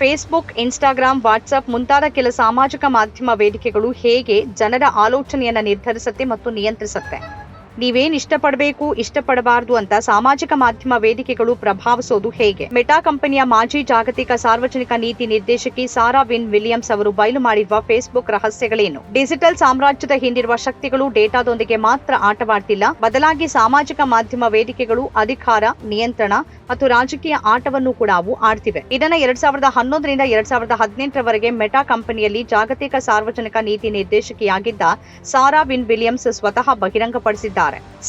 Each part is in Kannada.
ಫೇಸ್ಬುಕ್ ಇನ್ಸ್ಟಾಗ್ರಾಂ ವಾಟ್ಸ್ಆಪ್ ಮುಂತಾದ ಕೆಲ ಸಾಮಾಜಿಕ ಮಾಧ್ಯಮ ವೇದಿಕೆಗಳು ಹೇಗೆ ಜನರ ಆಲೋಚನೆಯನ್ನು ನಿರ್ಧರಿಸುತ್ತೆ ಮತ್ತು ನಿಯಂತ್ರಿಸುತ್ತೆ. ನೀವೇನ್ ಇಷ್ಟಪಡಬೇಕು, ಇಷ್ಟಪಡಬಾರದು ಅಂತ ಸಾಮಾಜಿಕ ಮಾಧ್ಯಮ ವೇದಿಕೆಗಳು ಪ್ರಭಾವಿಸೋದು ಹೇಗೆ? ಮೆಟಾ ಕಂಪನಿಯ ಮಾಜಿ ಜಾಗತಿಕ ಸಾರ್ವಜನಿಕ ನೀತಿ ನಿರ್ದೇಶಕಿ ಸಾರಾ ವಿನ್ ವಿಲಿಯಮ್ಸ್ ಅವರು ಬಯಲು ಮಾಡಿರುವ ಫೇಸ್ಬುಕ್ ರಹಸ್ಯಗಳೇನು? ಡಿಜಿಟಲ್ ಸಾಮ್ರಾಜ್ಯದ ಹಿಂದಿರುವ ಶಕ್ತಿಗಳು ಡೇಟಾದೊಂದಿಗೆ ಮಾತ್ರ ಆಟವಾಡ್ತಿಲ್ಲ. ಬದಲಾಗಿ ಸಾಮಾಜಿಕ ಮಾಧ್ಯಮ ವೇದಿಕೆಗಳು ಅಧಿಕಾರ, ನಿಯಂತ್ರಣ ಮತ್ತು ರಾಜಕೀಯ ಆಟವನ್ನು ಕೂಡ ಅವು ಆಡ್ತಿವೆ. ಇದನ್ನ ಎರಡ್ ಸಾವಿರದ ಹನ್ನೊಂದರಿಂದ ಎರಡ್ ಸಾವಿರದ ಹದಿನೆಂಟರವರೆಗೆ ಮೆಟಾ ಕಂಪನಿಯಲ್ಲಿ ಜಾಗತಿಕ ಸಾರ್ವಜನಿಕ ನೀತಿ ನಿರ್ದೇಶಕಿಯಾಗಿದ್ದ ಸಾರಾ ವಿನ್ ವಿಲಿಯಮ್ಸ್ ಸ್ವತಃ ಬಹಿರಂಗಪಡಿಸಿದ್ದಾರೆ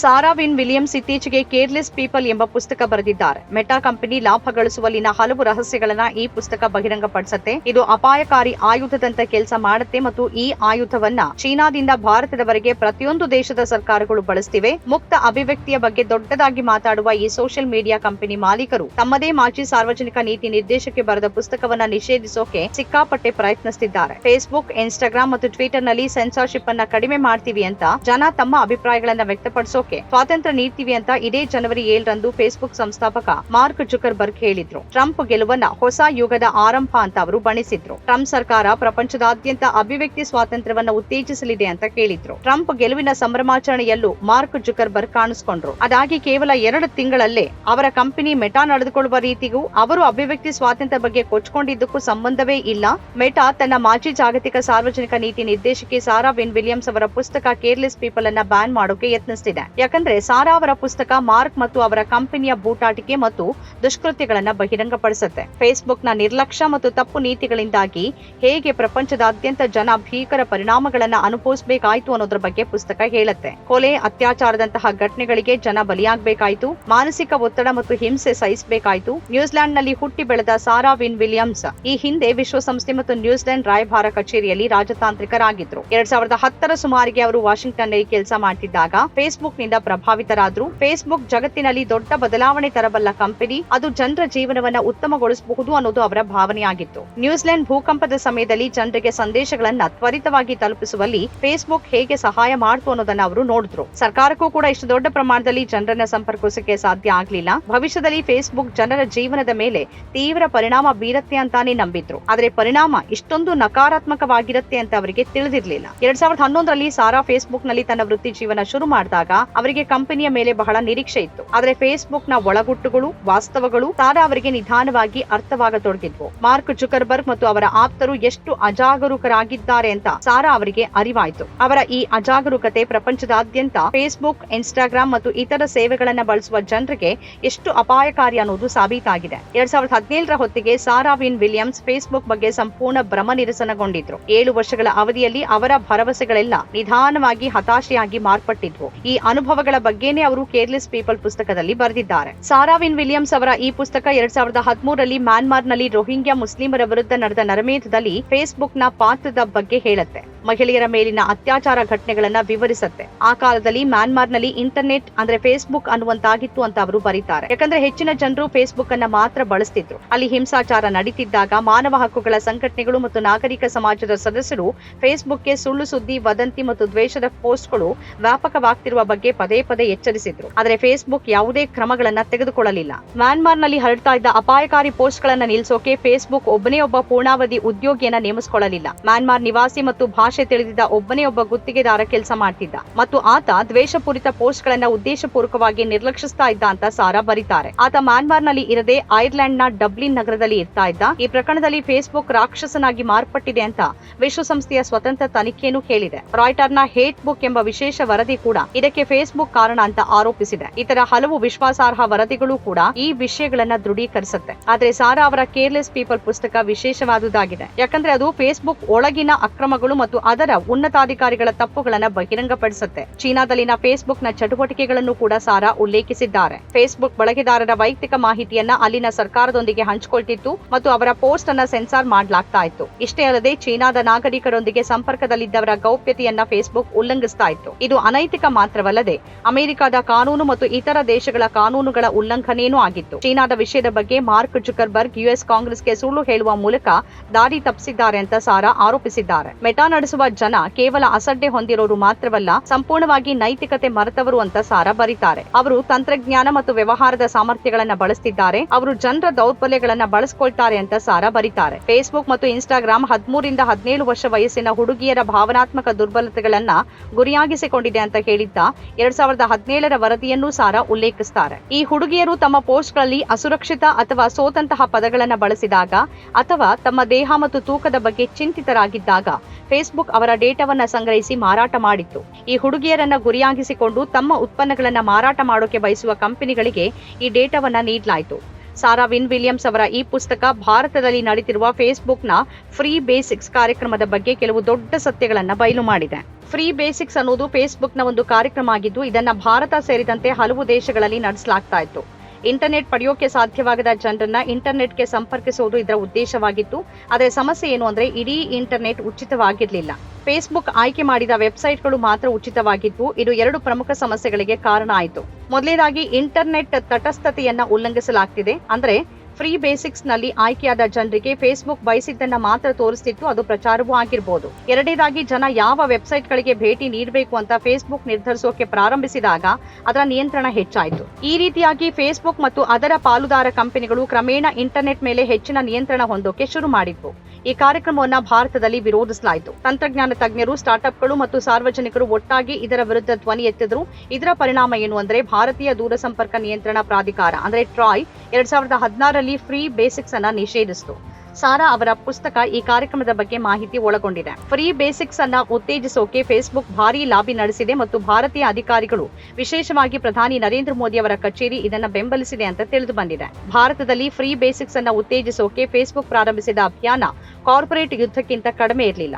ಸಾರಾ ವಿನ್ ವಿಲಿಯಮ್ಸ್ ಇತ್ತೀಚೆಗೆ ಕೇರ್ಲೆಸ್ ಪೀಪಲ್ ಎಂಬ ಪುಸ್ತಕ ಬರೆದಿದ್ದಾರೆ. ಮೆಟಾ ಕಂಪನಿ ಲಾಭ ಗಳಿಸುವಲ್ಲಿನ ಹಲವು ರಹಸ್ಯಗಳನ್ನ ಈ ಪುಸ್ತಕ ಬಹಿರಂಗಪಡಿಸುತ್ತೆ. ಇದು ಅಪಾಯಕಾರಿ ಆಯುಧದಂತ ಕೆಲಸ ಮಾಡುತ್ತೆ ಮತ್ತು ಈ ಆಯುಧವನ್ನ ಚೀನಾದಿಂದ ಭಾರತದವರೆಗೆ ಪ್ರತಿಯೊಂದು ದೇಶದ ಸರ್ಕಾರಗಳು ಬಳಸ್ತಿವೆ. ಮುಕ್ತ ಅಭಿವ್ಯಕ್ತಿಯ ಬಗ್ಗೆ ದೊಡ್ಡದಾಗಿ ಮಾತಾಡುವ ಈ ಸೋಷಿಯಲ್ ಮೀಡಿಯಾ ಕಂಪನಿ ಮಾಲೀಕರು ತಮ್ಮದೇ ಮಾಜಿ ಸಾರ್ವಜನಿಕ ನೀತಿ ನಿರ್ದೇಶಕ್ಕೆ ಬರೆದ ಪುಸ್ತಕವನ್ನ ನಿಷೇಧಿಸೋಕೆ ಸಿಕ್ಕಾಪಟ್ಟೆ ಪ್ರಯತ್ನಿಸುತ್ತಿದ್ದಾರೆ ಫೇಸ್ಬುಕ್ ಇನ್ಸ್ಟಾಗ್ರಾಮ್ ಮತ್ತು ಟ್ವಿಟರ್ನಲ್ಲಿ ಸೆನ್ಸಾರ್ಶಿಪ್ ಅನ್ನ ಕಡಿಮೆ ಮಾಡ್ತೀವಿ ಅಂತ ಜನ ತಮ್ಮ ಅಭಿಪ್ರಾಯಗಳನ್ನ ವ್ಯಕ್ತಪಡಿಸೋಕೆ ಸ್ವಾತಂತ್ರ್ಯ ನೀಡ್ತೀವಿ ಅಂತ ಇದೇ ಜನವರಿ ಏಳರಂದು ಫೇಸ್ಬುಕ್ ಸಂಸ್ಥಾಪಕ ಮಾರ್ಕ್ ಜುಕರ್ಬರ್ಗ್ ಹೇಳಿದ್ರು. ಟ್ರಂಪ್ ಗೆಲುವನ್ನ ಹೊಸ ಯುಗದ ಆರಂಭ ಅಂತ ಅವರು ಬಣಿಸಿದ್ರು ಟ್ರಂಪ್ ಸರ್ಕಾರ ಪ್ರಪಂಚದಾದ್ಯಂತ ಅಭಿವ್ಯಕ್ತಿ ಸ್ವಾತಂತ್ರ್ಯವನ್ನ ಉತ್ತೇಜಿಸಲಿದೆ ಅಂತ ಕೇಳಿದ್ರು. ಟ್ರಂಪ್ ಗೆಲುವಿನ ಸಂಭ್ರಮಾಚರಣೆಯಲ್ಲೂ ಮಾರ್ಕ್ ಜುಕರ್ಬರ್ಗ್ ಕಾಣಿಸಿಕೊಂಡ್ರು. ಅದಾಗಿ ಕೇವಲ ಎರಡು ತಿಂಗಳಲ್ಲೇ ಅವರ ಕಂಪನಿ ಮೆಟಾ ನಡೆದುಕೊಳ್ಳುವ ರೀತಿಗೂ ಅವರು ಅಭಿವ್ಯಕ್ತಿ ಸ್ವಾತಂತ್ರ್ಯ ಬಗ್ಗೆ ಕೊಚ್ಕೊಂಡಿದ್ದಕ್ಕೂ ಸಂಬಂಧವೇ ಇಲ್ಲ. ಮೆಟಾ ತನ್ನ ಮಾಜಿ ಜಾಗತಿಕ ಸಾರ್ವಜನಿಕ ನೀತಿ ನಿರ್ದೇಶಕಿ ಸಾರಾ ವಿನ್ ವಿಲಿಯಮ್ಸ್ ಅವರ ಪುಸ್ತಕ ಕೇರ್ಲೆಸ್ ಪೀಪಲ್ ಅನ್ನ ಬ್ಯಾನ್ ಮಾಡೋಕೆ ಯತ್ನಿಸ್ತಿದೆ ಯಾಕಂದ್ರೆ ಸಾರಾ ಅವರ ಪುಸ್ತಕ, ಮಾರ್ಕ್ ಮತ್ತು ಅವರ ಕಂಪನಿಯ ಬೂಟಾಟಿಕೆ ಮತ್ತು ದುಷ್ಕೃತ್ಯಗಳನ್ನ ಬಹಿರಂಗಪಡಿಸುತ್ತೆ. ಫೇಸ್ಬುಕ್ನ ನಿರ್ಲಕ್ಷ್ಯ ಮತ್ತು ತಪ್ಪು ನೀತಿಗಳಿಂದಾಗಿ ಹೇಗೆ ಪ್ರಪಂಚದಾದ್ಯಂತ ಜನ ಭೀಕರ ಪರಿಣಾಮಗಳನ್ನ ಅನುಭವಿಸಬೇಕಾಯ್ತು ಅನ್ನೋದ್ರ ಬಗ್ಗೆ ಪುಸ್ತಕ ಹೇಳುತ್ತೆ. ಕೊಲೆ, ಅತ್ಯಾಚಾರದಂತಹ ಘಟನೆಗಳಿಗೆ ಜನ ಬಲಿಯಾಗಬೇಕಾಯ್ತು, ಮಾನಸಿಕ ಒತ್ತಡ ಮತ್ತು ಹಿಂಸೆ ಸಹಿಸಬೇಕಾಯ್ತು. ನ್ಯೂಜಿಲೆಂಡ್ನಲ್ಲಿ ಹುಟ್ಟಿ ಬೆಳೆದ ಸಾರಾ ವಿನ್ ವಿಲಿಯಮ್ಸ್ ಈ ಹಿಂದೆ ವಿಶ್ವಸಂಸ್ಥೆ ಮತ್ತು ನ್ಯೂಜಿಲೆಂಡ್ ರಾಯಭಾರ ಕಚೇರಿಯಲ್ಲಿ ರಾಜತಾಂತ್ರಿಕರಾಗಿದ್ರು. ಎರಡ್ ಸಾವಿರದ ಹತ್ತರ ಸುಮಾರಿಗೆ ಅವರು ವಾಷಿಂಗ್ಟನ್ನಲ್ಲಿ ಕೆಲಸ ಮಾಡ್ತಿದ್ದಾಗ ಫೇಸ್ಬುಕ್ನಿಂದ ಪ್ರಭಾವಿತರಾದ್ರು. ಫೇಸ್ಬುಕ್ ಜಗತ್ತಿನಲ್ಲಿ ದೊಡ್ಡ ಬದಲಾವಣೆ ತರಬಲ್ಲ ಕಂಪನಿ, ಅದು ಜನರ ಜೀವನವನ್ನ ಉತ್ತಮಗೊಳಿಸಬಹುದು ಅನ್ನೋದು ಅವರ ಭಾವನೆಯಾಗಿತ್ತು. ನ್ಯೂಜಿಲೆಂಡ್ ಭೂಕಂಪದ ಸಮಯದಲ್ಲಿ ಜನರಿಗೆ ಸಂದೇಶಗಳನ್ನ ತ್ವರಿತವಾಗಿ ತಲುಪಿಸುವಲ್ಲಿ ಫೇಸ್ಬುಕ್ ಹೇಗೆ ಸಹಾಯ ಮಾಡ್ತು ಅನ್ನೋದನ್ನ ಅವರು ನೋಡಿದ್ರು. ಸರ್ಕಾರಕ್ಕೂ ಕೂಡ ಇಷ್ಟು ದೊಡ್ಡ ಪ್ರಮಾಣದಲ್ಲಿ ಜನರನ್ನ ಸಂಪರ್ಕಿಸಕ್ಕೆ ಸಾಧ್ಯ ಆಗ್ಲಿಲ್ಲ. ಭವಿಷ್ಯದಲ್ಲಿ ಫೇಸ್ಬುಕ್ ಜನರ ಜೀವನದ ಮೇಲೆ ತೀವ್ರ ಪರಿಣಾಮ ಬೀರತ್ತೆ ಅಂತಾನೆ ನಂಬಿದ್ರು. ಆದ್ರೆ ಪರಿಣಾಮ ಇಷ್ಟೊಂದು ನಕಾರಾತ್ಮಕವಾಗಿರುತ್ತೆ ಅಂತ ಅವರಿಗೆ ತಿಳಿದಿರ್ಲಿಲ್ಲ. ಎರಡ್ ಸಾವಿರದ ಹನ್ನೊಂದರಲ್ಲಿ ಸಾರಾ ಫೇಸ್ಬುಕ್ನಲ್ಲಿ ತನ್ನ ವೃತ್ತಿ ಜೀವನ ಶುರು ಮಾಡಿದಾಗ ಅವರಿಗೆ ಕಂಪನಿಯ ಮೇಲೆ ಬಹಳ ನಿರೀಕ್ಷೆ ಇತ್ತು. ಆದ್ರೆ ಫೇಸ್ಬುಕ್ನ ಒಳಗುಟ್ಟುಗಳು, ವಾಸ್ತವಗಳು ಸಾರಾ ಅವರಿಗೆ ನಿಧಾನವಾಗಿ ಅರ್ಥವಾಗತೊಡಗಿದ್ವು. ಮಾರ್ಕ್ ಜುಕರ್ಬರ್ಗ್ ಮತ್ತು ಅವರ ಆಪ್ತರು ಎಷ್ಟು ಅಜಾಗರೂಕರಾಗಿದ್ದಾರೆ ಅಂತ ಸಾರಾ ಅವರಿಗೆ ಅರಿವಾಯಿತು. ಅವರ ಈ ಅಜಾಗರೂಕತೆ ಪ್ರಪಂಚದಾದ್ಯಂತ ಫೇಸ್ಬುಕ್, ಇನ್ಸ್ಟಾಗ್ರಾಮ್ ಮತ್ತು ಇತರ ಸೇವೆಗಳನ್ನ ಬಳಸುವ ಜನರಿಗೆ ಎಷ್ಟು ಅಪಾಯಕಾರಿ ಅನ್ನೋದು ಸಾಬೀತಾಗಿದೆ. ಎರಡ್ ಸಾವಿರದ ಹದಿನೇಳರ ಹೊತ್ತಿಗೆ ಸಾರಾ ವಿನ್ ವಿಲಿಯಮ್ಸ್ ಫೇಸ್ಬುಕ್ ಬಗ್ಗೆ ಸಂಪೂರ್ಣ ಭ್ರಮ ನಿರಸನಗೊಂಡಿದ್ರು. ಏಳು ವರ್ಷಗಳ ಅವಧಿಯಲ್ಲಿ ಅವರ ಭರವಸೆಗಳೆಲ್ಲ ನಿಧಾನವಾಗಿ ಹತಾಶೆಯಾಗಿ ಮಾರ್ಪಟ್ಟಿದ್ವು. ಈ ಅನುಭವಗಳ ಬಗ್ಗೆನೇ ಅವರು ಕೇರ್ಲೆಸ್ ಪೀಪಲ್ ಪುಸ್ತಕದಲ್ಲಿ ಬರೆದಿದ್ದಾರೆ. ಸಾರಾವಿನ್ ವಿಲಿಯಮ್ಸ್ ಅವರ ಈ ಪುಸ್ತಕ ಎರಡ್ ಸಾವಿರದ ಹದಿಮೂರರಲ್ಲಿ ಮ್ಯಾನ್ಮಾರ್ನಲ್ಲಿ ರೋಹಿಂಗ್ಯಾ ಮುಸ್ಲಿಮರ ವಿರುದ್ಧ ನಡೆದ ನರಮೇಧದಲ್ಲಿ ಫೇಸ್ಬುಕ್ನ ಪಾತ್ರದ ಬಗ್ಗೆ ಹೇಳುತ್ತೆ. ಮಹಿಳೆಯರ ಮೇಲಿನ ಅತ್ಯಾಚಾರ ಘಟನೆಗಳನ್ನ ವಿವರಿಸುತ್ತೆ. ಆ ಕಾಲದಲ್ಲಿ ಮ್ಯಾನ್ಮಾರ್ನಲ್ಲಿ ಇಂಟರ್ನೆಟ್ ಅಂದ್ರೆ ಫೇಸ್ಬುಕ್ ಅನ್ನುವಂತಾಗಿತ್ತು ಅಂತ ಅವರು ಬರೀತಾರೆ. ಯಾಕಂದ್ರೆ ಹೆಚ್ಚಿನ ಜನರು ಫೇಸ್ಬುಕ್ ಅನ್ನ ಮಾತ್ರ ಬಳಸ್ತಿದ್ರು. ಅಲ್ಲಿ ಹಿಂಸಾಚಾರ ನಡೀತಿದ್ದಾಗ ಮಾನವ ಹಕ್ಕುಗಳ ಸಂಘಟನೆಗಳು ಮತ್ತು ನಾಗರಿಕ ಸಮಾಜದ ಸದಸ್ಯರು ಫೇಸ್ಬುಕ್ಗೆ ಸುಳ್ಳು ಸುದ್ದಿ, ವದಂತಿ ಮತ್ತು ದ್ವೇಷದ ಪೋಸ್ಟ್ಗಳು ವ್ಯಾಪಕವಾಗ್ತಿರುವ ಬಗ್ಗೆ ಪದೇ ಪದೇ ಎಚ್ಚರಿಸಿದ್ರು. ಆದರೆ ಫೇಸ್ಬುಕ್ ಯಾವುದೇ ಕ್ರಮಗಳನ್ನ ತೆಗೆದುಕೊಳ್ಳಲಿಲ್ಲ. ಮ್ಯಾನ್ಮಾರ್ನಲ್ಲಿ ಹರಡ್ತಾ ಇದ್ದ ಅಪಾಯಕಾರಿ ಪೋಸ್ಟ್ಗಳನ್ನ ನಿಲ್ಲಿಸೋಕೆ ಫೇಸ್ಬುಕ್ ಒಬ್ಬನೇ ಒಬ್ಬ ಪೂರ್ಣಾವಧಿ ಉದ್ಯೋಗಿಯನ್ನ ನೇಮಿಸಿಕೊಳ್ಳಲಿಲ್ಲ. ಮ್ಯಾನ್ಮಾರ್ ನಿವಾಸಿ ಮತ್ತು ತಿಳಿದಿದ್ದ ಒಬ್ಬನೇ ಒಬ್ಬ ಗುತ್ತಿಗೆದಾರ ಕೆಲಸ ಮಾಡ್ತಿದ್ದ. ಮತ್ತು ಆತ ದ್ವೇಷಪೂರಿತ ಪೋಸ್ಟ್ ಗಳನ್ನ ಉದ್ದೇಶಪೂರ್ವಕವಾಗಿ ನಿರ್ಲಕ್ಷಿಸ್ತಾ ಇದ್ದ ಅಂತ ಸಾರಾ ಬರೀತಾರೆ. ಆತ ಮ್ಯಾನ್ಮಾರ್ನಲ್ಲಿ ಇರದೆ ಐರ್ಲೆಂಡ್ನ ಡಬ್ಲಿನ್ ನಗರದಲ್ಲಿ ಇರ್ತಾ ಇದ್ದ. ಈ ಪ್ರಕರಣದಲ್ಲಿ ಫೇಸ್ಬುಕ್ ರಾಕ್ಷಸನಾಗಿ ಮಾರ್ಪಟ್ಟಿದೆ ಅಂತ ವಿಶ್ವಸಂಸ್ಥೆಯ ಸ್ವತಂತ್ರ ತನಿಖೆಯನ್ನು ಹೇಳಿದೆ. ರಾಯ್ಟರ್ ಹೇಟ್ ಬುಕ್ ಎಂಬ ವಿಶೇಷ ವರದಿ ಕೂಡ ಇದಕ್ಕೆ ಫೇಸ್ಬುಕ್ ಕಾರಣ ಅಂತ ಆರೋಪಿಸಿದೆ. ಇತರ ಹಲವು ವಿಶ್ವಾಸಾರ್ಹ ವರದಿಗಳು ಕೂಡ ಈ ವಿಷಯಗಳನ್ನ ದೃಢೀಕರಿಸುತ್ತೆ. ಆದ್ರೆ ಸಾರಾ ಅವರ ಕೇರ್ಲೆಸ್ ಪೀಪಲ್ ಪುಸ್ತಕ ವಿಶೇಷವಾದುದಾಗಿದೆ. ಯಾಕಂದ್ರೆ ಅದು ಫೇಸ್ಬುಕ್ ಒಳಗಿನ ಅಕ್ರಮಗಳು ಮತ್ತು ಅದರ ಉನ್ನತಾಧಿಕಾರಿಗಳ ತಪ್ಪುಗಳನ್ನು ಬಹಿರಂಗಪಡಿಸುತ್ತೆ. ಚೀನಾದಲ್ಲಿನ ಫೇಸ್ಬುಕ್ನ ಚಟುವಟಿಕೆಗಳನ್ನು ಕೂಡ ಸಾರಾ ಉಲ್ಲೇಖಿಸಿದ್ದಾರೆ. ಫೇಸ್ಬುಕ್ ಬಳಕೆದಾರರ ವೈಯಕ್ತಿಕ ಮಾಹಿತಿಯನ್ನ ಅಲ್ಲಿನ ಸರ್ಕಾರದೊಂದಿಗೆ ಹಂಚಿಕೊಳ್ತಿತ್ತು ಮತ್ತು ಅವರ ಪೋಸ್ಟ್ ಅನ್ನ ಸೆನ್ಸಾರ್ ಮಾಡಲಾಗ್ತಾ ಇತ್ತು. ಇಷ್ಟೇ ಅಲ್ಲದೆ ಚೀನಾದ ನಾಗರಿಕರೊಂದಿಗೆ ಸಂಪರ್ಕದಲ್ಲಿದ್ದವರ ಗೌಪ್ಯತೆಯನ್ನ ಫೇಸ್ಬುಕ್ ಉಲ್ಲಂಘಿಸ್ತಾ ಇತ್ತು. ಇದು ಅನೈತಿಕ ಮಾತ್ರವಲ್ಲದೆ ಅಮೆರಿಕದ ಕಾನೂನು ಮತ್ತು ಇತರ ದೇಶಗಳ ಕಾನೂನುಗಳ ಉಲ್ಲಂಘನೆಯೂ ಆಗಿತ್ತು. ಚೀನಾದ ವಿಷಯದ ಬಗ್ಗೆ ಮಾರ್ಕ್ ಜುಕರ್ಬರ್ಗ್, ಯುಎಸ್ ಕಾಂಗ್ರೆಸ್ಗೆ ಸುಳ್ಳು ಹೇಳುವ ಮೂಲಕ ದಾರಿ ತಪ್ಪಿಸಿದ್ದಾರೆ ಅಂತ ಸಾರಾ ಆರೋಪಿಸಿದ್ದಾರೆ. ಮೆಟಾ ನಡೆಸುವ ಜನ ಕೇವಲ ಅಸಡ್ಡೆ ಹೊಂದಿರೋರು ಮಾತ್ರವಲ್ಲ, ಸಂಪೂರ್ಣವಾಗಿ ನೈತಿಕತೆ ಮರೆತವರು ಅಂತ ಸಾರಾ ಬರೀತಾರೆ. ಅವರು ತಂತ್ರಜ್ಞಾನ ಮತ್ತು ವ್ಯವಹಾರದ ಸಾಮರ್ಥ್ಯಗಳನ್ನ ಬಳಸ್ತಿದ್ದಾರೆ, ಅವರು ಜನರ ದೌರ್ಬಲ್ಯಗಳನ್ನ ಬಳಸ್ಕೊಳ್ತಾರೆ ಅಂತ ಸಾರಾ ಬರೀತಾರೆ. ಫೇಸ್ಬುಕ್ ಮತ್ತು ಇನ್ಸ್ಟಾಗ್ರಾಮ್ ಹದಿಮೂರಿಂದ ಹದಿನೇಳು ವರ್ಷ ವಯಸ್ಸಿನ ಹುಡುಗಿಯರ ಭಾವನಾತ್ಮಕ ದುರ್ಬಲತೆಗಳನ್ನ ಗುರಿಯಾಗಿಸಿಕೊಂಡಿದೆ ಅಂತ ಹೇಳಿದ್ದ ಎರಡ್ ಸಾವಿರದ ಹದಿನೇಳರ ವರದಿಯನ್ನು ಸಾರಾ ಉಲ್ಲೇಖಿಸುತ್ತಾರೆ ಈ ಹುಡುಗಿಯರು ತಮ್ಮ ಪೋಸ್ಟ್ಗಳಲ್ಲಿ ಅಸುರಕ್ಷಿತ ಅಥವಾ ಸೋತಂತಹ ಪದಗಳನ್ನ ಬಳಸಿದಾಗ ಅಥವಾ ತಮ್ಮ ದೇಹ ಮತ್ತು ತೂಕದ ಬಗ್ಗೆ ಚಿಂತಿತರಾಗಿದ್ದಾಗ ಫೇಸ್ಬುಕ್ ಅವರ ಡೇಟಾವನ್ನ ಸಂಗ್ರಹಿಸಿ ಮಾರಾಟ ಮಾಡಿತ್ತು. ಈ ಹುಡುಗಿಯರನ್ನ ಗುರಿಯಾಗಿಸಿಕೊಂಡು ತಮ್ಮ ಉತ್ಪನ್ನಗಳನ್ನ ಮಾರಾಟ ಮಾಡೋಕೆ ಬಯಸುವ ಕಂಪನಿಗಳಿಗೆ ಈ ಡೇಟಾವನ್ನ ನೀಡಲಾಯಿತು. ಸಾರಾ ವಿನ್ ವಿಲಿಯಮ್ಸ್ ಅವರ ಈ ಪುಸ್ತಕ ಭಾರತದಲ್ಲಿ ನಡೀತಿರುವ ಫೇಸ್ಬುಕ್ನ ಫ್ರೀ ಬೇಸಿಕ್ಸ್ ಕಾರ್ಯಕ್ರಮದ ಬಗ್ಗೆ ಕೆಲವು ದೊಡ್ಡ ಸತ್ಯಗಳನ್ನ ಬಯಲು ಮಾಡಿದೆ. ಫ್ರೀ ಬೇಸಿಕ್ಸ್ ಅನ್ನೋದು ಫೇಸ್ಬುಕ್ನ ಒಂದು ಕಾರ್ಯಕ್ರಮ ಆಗಿದ್ದು ಇದನ್ನ ಭಾರತ ಸೇರಿದಂತೆ ಹಲವು ದೇಶಗಳಲ್ಲಿ ನಡೆಸಲಾಗ್ತಾ ಇತ್ತು. ಇಂಟರ್ನೆಟ್ ಪಡೆಯೋಕೆ ಸಾಧ್ಯವಾಗದ ಜನರನ್ನ ಇಂಟರ್ನೆಟ್ಗೆ ಸಂಪರ್ಕಿಸುವುದು ಇದರ ಉದ್ದೇಶವಾಗಿತ್ತು. ಆದರೆ ಸಮಸ್ಯೆ ಏನು ಅಂದ್ರೆ ಇಡೀ ಇಂಟರ್ನೆಟ್ ಉಚಿತವಾಗಿರಲಿಲ್ಲ. ಫೇಸ್ಬುಕ್ ಆಯ್ಕೆ ಮಾಡಿದ ವೆಬ್ಸೈಟ್ಗಳು ಮಾತ್ರ ಉಚಿತವಾಗಿದ್ವು ಇದು ಎರಡು ಪ್ರಮುಖ ಸಮಸ್ಯೆಗಳಿಗೆ ಕಾರಣ ಆಯಿತು. ಮೊದಲನೇದಾಗಿ ಇಂಟರ್ನೆಟ್ ತಟಸ್ಥತೆಯನ್ನ ಉಲ್ಲಂಘಿಸಲಾಗ್ತಿದೆ. ಅಂದ್ರೆ ಫ್ರೀ ಬೇಸಿಕ್ಸ್ನಲ್ಲಿ ಆಯ್ಕೆಯಾದ ಜನರಿಗೆ ಫೇಸ್ಬುಕ್ ಬಯಸಿದ್ದನ್ನ ಮಾತ್ರ ತೋರಿಸ್ತಿತ್ತು, ಅದು ಪ್ರಚಾರವೂ ಆಗಿರ್ಬೋದು. ಎರಡನೇದಾಗಿ ಜನ ಯಾವ ವೆಬ್ಸೈಟ್ ಗಳಿಗೆ ಭೇಟಿ ನೀಡಬೇಕು ಅಂತ ಫೇಸ್ಬುಕ್ ನಿರ್ಧರಿಸೋಕೆ ಪ್ರಾರಂಭಿಸಿದಾಗ ಅದರ ನಿಯಂತ್ರಣ ಹೆಚ್ಚಾಯಿತು. ಈ ರೀತಿಯಾಗಿ ಫೇಸ್ಬುಕ್ ಮತ್ತು ಅದರ ಪಾಲುದಾರ ಕಂಪನಿಗಳು ಕ್ರಮೇಣ ಇಂಟರ್ನೆಟ್ ಮೇಲೆ ಹೆಚ್ಚಿನ ನಿಯಂತ್ರಣ ಹೊಂದೋಕೆ ಶುರು ಮಾಡಿದ್ವು. ಈ ಕಾರ್ಯಕ್ರಮವನ್ನು ಭಾರತದಲ್ಲಿ ವಿರೋಧಿಸಲಾಯಿತು. ತಂತ್ರಜ್ಞಾನ ತಜ್ಞರು, ಸ್ಟಾರ್ಟ್ಅಪ್ಗಳು ಮತ್ತು ಸಾರ್ವಜನಿಕರು ಒಟ್ಟಾಗಿ ಇದರ ವಿರುದ್ಧ ಧ್ವನಿ ಎತ್ತಿದ್ರು. ಇದರ ಪರಿಣಾಮ ಏನು ಅಂದ್ರೆ ಭಾರತೀಯ ದೂರಸಂಪರ್ಕ ನಿಯಂತ್ರಣ ಪ್ರಾಧಿಕಾರ, ಅಂದ್ರೆ ಟ್ರಾಯ್ ಎರಡ್ ಸಾವಿರದ ಹದಿನಾರರಲ್ಲಿ ಫ್ರೀ ಬೇಸಿಕ್ಸ್ ಅನ್ನ ನಿಷೇಧಿಸಿತು. ಸಾರಾ ಅವರ ಪುಸ್ತಕ ಈ ಕಾರ್ಯಕ್ರಮದ ಬಗ್ಗೆ ಮಾಹಿತಿ ಒಳಗೊಂಡಿದೆ. ಫ್ರೀ ಬೇಸಿಕ್ಸ್ ಅನ್ನ ಉತ್ತೇಜಿಸೋಕೆ ಫೇಸ್ಬುಕ್ ಭಾರಿ ಲಾಬಿ ನಡೆಸಿದೆ ಮತ್ತು ಭಾರತೀಯ ಅಧಿಕಾರಿಗಳು, ವಿಶೇಷವಾಗಿ ಪ್ರಧಾನಿ ನರೇಂದ್ರ ಮೋದಿ ಅವರ ಕಚೇರಿ ಇದನ್ನ ಬೆಂಬಲಿಸಿದೆ ಅಂತ ತಿಳಿದು ಬಂದಿದೆ. ಭಾರತದಲ್ಲಿ ಫ್ರೀ ಬೇಸಿಕ್ಸ್ ಅನ್ನ ಉತ್ತೇಜಿಸೋಕೆ ಫೇಸ್ಬುಕ್ ಪ್ರಾರಂಭಿಸಿದ ಅಭಿಯಾನ ಕಾರ್ಪೊರೇಟ್ ಯುದ್ಧಕ್ಕಿಂತ ಕಡಿಮೆ ಇರಲಿಲ್ಲ.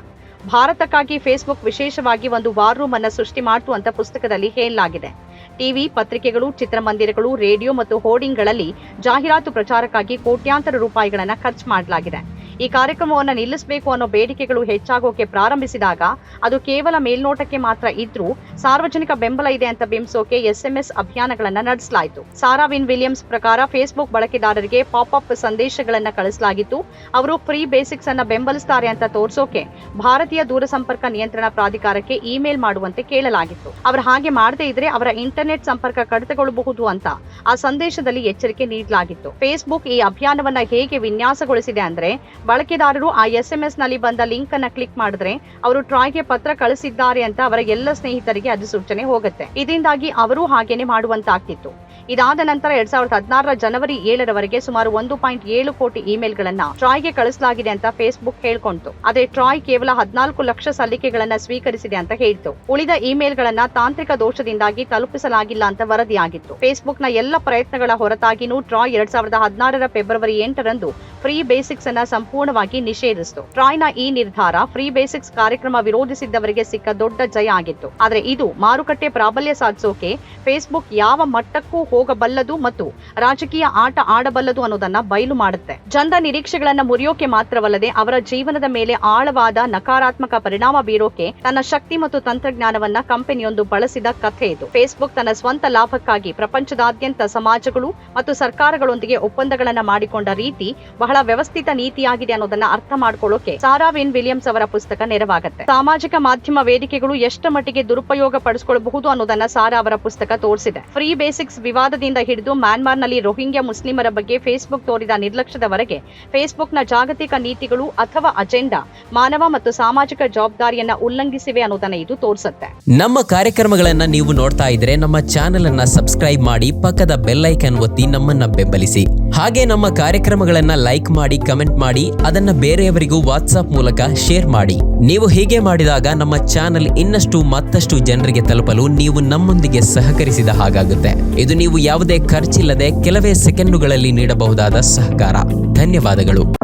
ಭಾರತಕ್ಕಾಗಿ ಫೇಸ್ಬುಕ್ ವಿಶೇಷವಾಗಿ ಒಂದು ವಾರ್ ರೂಮ್ ಅನ್ನ ಸೃಷ್ಟಿ ಮಾಡಿತು ಅಂತ ಪುಸ್ತಕದಲ್ಲಿ ಹೇಳಲಾಗಿದೆ. ಟಿವಿ ಪತ್ರಿಕೆಗಳು ಚಿತ್ರಮಂದಿರಗಳು ರೇಡಿಯೋ ಮತ್ತು ಹೋರ್ಡಿಂಗ್ಗಳಲ್ಲಿ ಜಾಹೀರಾತು ಪ್ರಚಾರಕ್ಕಾಗಿ ಕೋಟ್ಯಾಂತರ ರೂಪಾಯಿಗಳನ್ನು ಖರ್ಚು ಮಾಡಲಾಗಿದೆ. ಈ ಕಾರ್ಯಕ್ರಮವನ್ನು ನಿಲ್ಲಿಸಬೇಕು ಅನ್ನೋ ಬೇಡಿಕೆಗಳು ಹೆಚ್ಚಾಗೋಕೆ ಪ್ರಾರಂಭಿಸಿದಾಗ ಅದು ಕೇವಲ ಮೇಲ್ನೋಟಕ್ಕೆ ಮಾತ್ರ ಇದ್ರೂ ಸಾರ್ವಜನಿಕ ಬೆಂಬಲ ಇದೆ ಅಂತ ಬಿಂಬಿಸೋಕೆ ಎಸ್ಎಂಎಸ್ ಅಭಿಯಾನಗಳನ್ನು ನಡೆಸಲಾಯಿತು. ಸಾರಾ ವಿನ್ ವಿಲಿಯಮ್ಸ್ ಪ್ರಕಾರ ಫೇಸ್ಬುಕ್ ಬಳಕೆದಾರರಿಗೆ ಪಾಪ್ ಅಪ್ ಸಂದೇಶಗಳನ್ನ ಕಳಿಸಲಾಗಿತ್ತು. ಅವರು ಫ್ರೀ ಬೇಸಿಕ್ಸ್ ಅನ್ನ ಬೆಂಬಲಿಸ್ತಾರೆ ಅಂತ ತೋರಿಸೋಕೆ ಭಾರತೀಯ ದೂರಸಂಪರ್ಕ ನಿಯಂತ್ರಣ ಪ್ರಾಧಿಕಾರಕ್ಕೆ ಇಮೇಲ್ ಮಾಡುವಂತೆ ಕೇಳಲಾಗಿತ್ತು. ಅವರು ಹಾಗೆ ಮಾಡದೇ ಇದ್ರೆ ಅವರ ಇಂಟರ್ನೆಟ್ ಸಂಪರ್ಕ ಕಡಿತಗೊಳ್ಳಬಹುದು ಅಂತ ಆ ಸಂದೇಶದಲ್ಲಿ ಎಚ್ಚರಿಕೆ ನೀಡಲಾಗಿತ್ತು. ಫೇಸ್ಬುಕ್ ಈ ಅಭಿಯಾನವನ್ನ ಹೇಗೆ ವಿನ್ಯಾಸಗೊಳಿಸಿದೆ ಅಂದ್ರೆ ಬಳಕೆದಾರರು ಆ ಎಸ್ ಎಂ ಎಸ್ನಲ್ಲಿ ಬಂದ ಲಿಂಕ್ ಅನ್ನ ಕ್ಲಿಕ್ ಮಾಡಿದ್ರೆ ಅವರು ಟ್ರಾಯ್ಗೆ ಪತ್ರ ಕಳಿಸಿದ್ದಾರೆ ಅಂತ ಅವರ ಎಲ್ಲ ಸ್ನೇಹಿತರಿಗೆ ಅಧಿಸೂಚನೆ ಹೋಗುತ್ತೆ. ಇದರಿಂದಾಗಿ ಅವರು ಹಾಗೇನೆ ಮಾಡುವಂತಾಗ್ತಿತ್ತು. ಇದಾದ ನಂತರ ಎರಡ್ ಸಾವಿರದ ಹದಿನಾರರ ಜನವರಿ ಏಳರವರೆಗೆ ಸುಮಾರು ಒಂದು ಪಾಯಿಂಟ್ ಏಳು ಕೋಟಿ ಇಮೇಲ್ ಗಳನ್ನ ಟ್ರಾಯ್ಗೆ ಕಳಿಸಲಾಗಿದೆ ಅಂತ ಫೇಸ್ಬುಕ್ ಹೇಳ್ಕೊಂತು. ಅದೇ ಟ್ರಾಯ್ ಕೇವಲ ಹದಿನಾಲ್ಕು ಲಕ್ಷ ಸಲ್ಲಿಕೆಗಳನ್ನ ಸ್ವೀಕರಿಸಿದೆ ಅಂತ ಹೇಳಿತು. ಉಳಿದ ಇಮೇಲ್ ಗಳನ್ನ ತಾಂತ್ರಿಕ ದೋಷದಿಂದಾಗಿ ತಲುಪಿಸಲಾಗಿಲ್ಲ ಅಂತ ವರದಿಯಾಗಿತ್ತು. ಫೇಸ್ಬುಕ್ನ ಎಲ್ಲ ಪ್ರಯತ್ನಗಳ ಹೊರತಾಗಿನೂ ಟ್ರಾಯ್ ಎರಡ್ ಸಾವಿರದ ಹದಿನಾರರ ಫೆಬ್ರವರಿ ಎಂಟರಂದು ಫ್ರೀ ಬೇಸಿಕ್ಸ್ ಅನ್ನ ಸಂಪೂರ್ಣವಾಗಿ ನಿಷೇಧಿಸಿತು. ಟ್ರಾಯ್ನ ಈ ನಿರ್ಧಾರ ಫ್ರೀ ಬೇಸಿಕ್ಸ್ ಕಾರ್ಯಕ್ರಮ ವಿರೋಧಿಸಿದ್ದವರಿಗೆ ಸಿಕ್ಕ ದೊಡ್ಡ ಜಯ ಆಗಿತ್ತು. ಆದ್ರೆ ಇದು ಮಾರುಕಟ್ಟೆ ಪ್ರಾಬಲ್ಯ ಸಾಧಿಸೋಕೆ ಫೇಸ್ಬುಕ್ ಯಾವ ಮಟ್ಟಕ್ಕೂ ಹೋಗಬಲ್ಲದು ಮತ್ತು ರಾಜಕೀಯ ಆಟ ಆಡಬಲ್ಲದು ಅನ್ನೋದನ್ನ ಬಯಲು ಮಾಡುತ್ತೆ. ಜನರ ನಿರೀಕ್ಷೆಗಳನ್ನ ಮುರಿಯೋಕೆ ಮಾತ್ರವಲ್ಲದೆ ಅವರ ಜೀವನದ ಮೇಲೆ ಆಳವಾದ ನಕಾರಾತ್ಮಕ ಪರಿಣಾಮ ಬೀರೋಕೆ ತನ್ನ ಶಕ್ತಿ ಮತ್ತು ತಂತ್ರಜ್ಞಾನವನ್ನ ಕಂಪನಿಯೊಂದು ಬಳಸಿದ ಕಥೆ ಇದು. ಫೇಸ್ಬುಕ್ ತನ್ನ ಸ್ವಂತ ಲಾಭಕ್ಕಾಗಿ ಪ್ರಪಂಚದಾದ್ಯಂತ ಸಮಾಜಗಳು ಮತ್ತು ಸರ್ಕಾರಗಳೊಂದಿಗೆ ಒಪ್ಪಂದಗಳನ್ನ ಮಾಡಿಕೊಂಡ ರೀತಿ ಬಹಳ ವ್ಯವಸ್ಥಿತ ನೀತಿಯಾಗಿದೆ ಅನ್ನೋದನ್ನ ಅರ್ಥ ಮಾಡ್ಕೊಳ್ಳೋಕೆ ಸಾರಾ ವಿನ್ ವಿಲಿಯಮ್ಸ್ ಅವರ ಪುಸ್ತಕ ನೆರವಾಗುತ್ತೆ. ಸಾಮಾಜಿಕ ಮಾಧ್ಯಮ ವೇದಿಕೆಗಳು ಎಷ್ಟು ಮಟ್ಟಿಗೆ ದುರುಪಯೋಗ ಪಡಿಸಿಕೊಳ್ಳಬಹುದು ಅನ್ನೋದನ್ನ ಸಾರಾ ಅವರ ಪುಸ್ತಕ ತೋರಿಸಿದೆ. ಫ್ರೀ ಬೇಸಿಕ್ಸ್ ವಿವಾದದಿಂದ ಹಿಡಿದು ಮ್ಯಾನ್ಮಾರ್ನಲ್ಲಿ ರೋಹಿಂಗ್ಯಾ ಮುಸ್ಲಿಮರ ಬಗ್ಗೆ ಫೇಸ್ಬುಕ್ ತೋರಿದ ನಿರ್ಲಕ್ಷ್ಯದವರೆಗೆ ಫೇಸ್ಬುಕ್ನ ಜಾಗತಿಕ ನೀತಿಗಳು ಅಥವಾ ಅಜೆಂಡಾ ಮಾನವ ಮತ್ತು ಸಾಮಾಜಿಕ ಜವಾಬ್ದಾರಿಯನ್ನ ಉಲ್ಲಂಘಿಸಿವೆ ಅನ್ನೋದನ್ನ ಇದು ತೋರಿಸುತ್ತೆ. ನಮ್ಮ ಕಾರ್ಯಕ್ರಮಗಳನ್ನ ನೀವು ನೋಡ್ತಾ ಇದ್ರೆ ನಮ್ಮ ಚಾನೆಲ್ ಅನ್ನ ಸಬ್ಸ್ಕ್ರೈಬ್ ಮಾಡಿ ಪಕ್ಕದ ಬೆಲ್ ಐಕನ್ ಒತ್ತಿ ನಮ್ಮನ್ನ ಬೆಂಬಲಿಸಿ. ಹಾಗೆ ನಮ್ಮ ಕಾರ್ಯಕ್ರಮಗಳನ್ನ ಲೈಕ್ ಮಾಡಿ, ಕಮೆಂಟ್ ಮಾಡಿ, ಅದನ್ನ ಬೇರೆಯವರಿಗೂ ವಾಟ್ಸ್ಆಪ್ ಮೂಲಕ ಶೇರ್ ಮಾಡಿ. ನೀವು ಹೀಗೆ ಮಾಡಿದಾಗ ನಮ್ಮ ಚಾನೆಲ್ ಇನ್ನಷ್ಟು ಮತ್ತಷ್ಟು ಜನರಿಗೆ ತಲುಪಲು ನೀವು ನಮ್ಮೊಂದಿಗೆ ಸಹಕರಿಸಿದ ಹಾಗಾಗುತ್ತೆ. ಇದು ನೀವು ಯಾವುದೇ ಖರ್ಚಿಲ್ಲದೆ ಕೆಲವೇ ಸೆಕೆಂಡುಗಳಲ್ಲಿ ನೀಡಬಹುದಾದ ಸಹಕಾರ. ಧನ್ಯವಾದಗಳು.